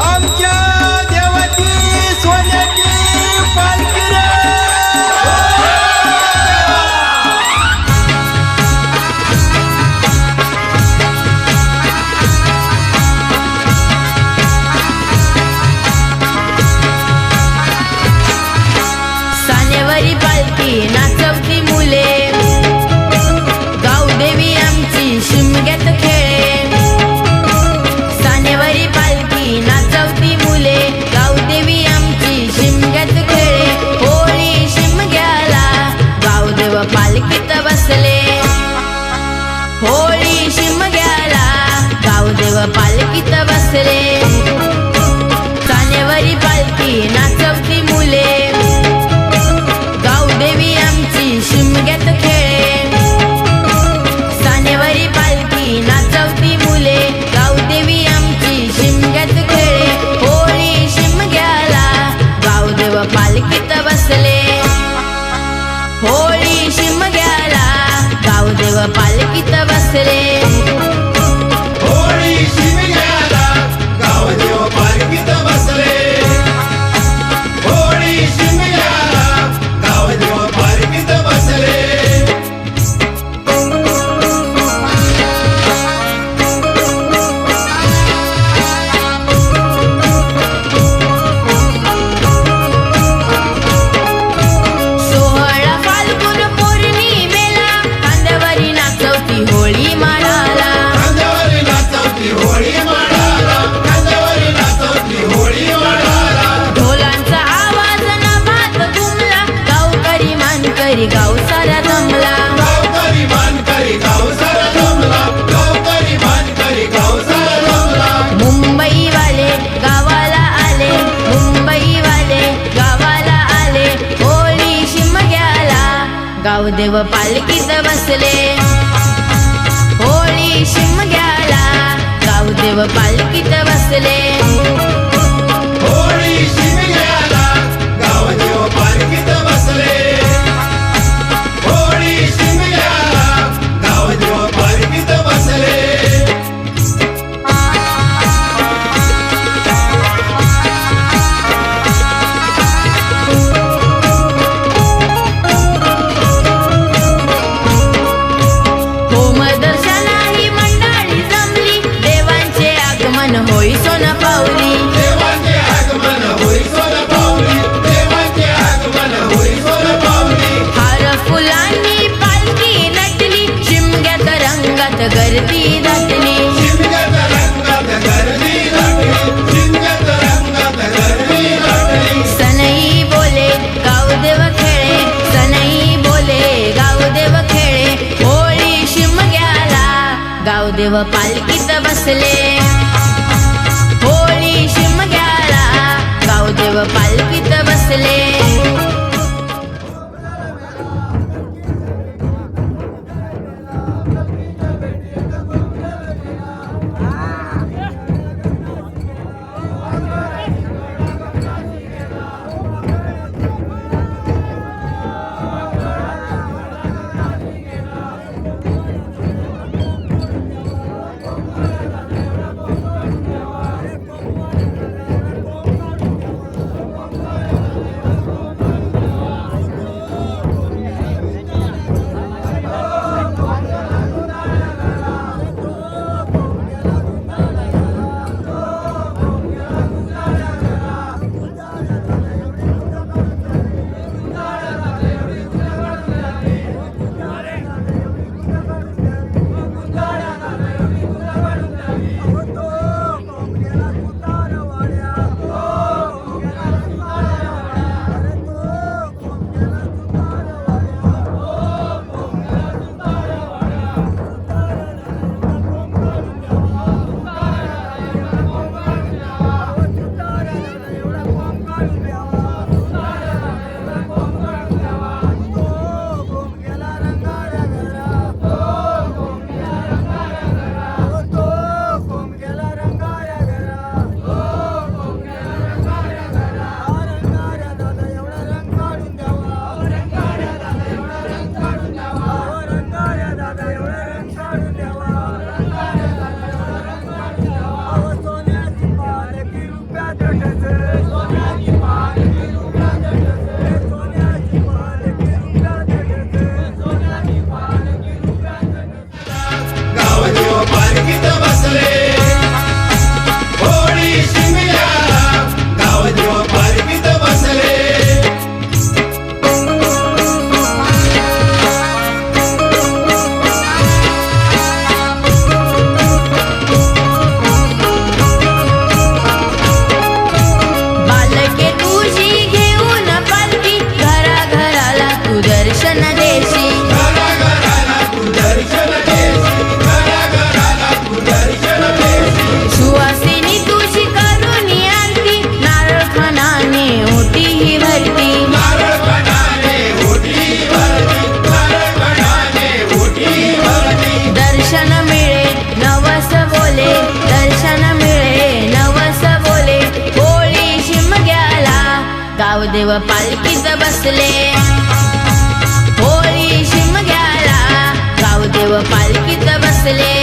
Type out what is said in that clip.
आमच्या sitting देव पालकीत बसले. होळी शिमग्याला गाव देव पालकीत बसले. होळी गर्दी दाटणे सनई बोले गावदेव खेळे. सनई बोले गावदेव खेळे. गावदेव पालखीत बसले. होळी शिमग्याला गावदेव पालखीत बसले. गावदेव पालखीत बसले. होळी शिमग्याला गावदेव पालखीत बसले.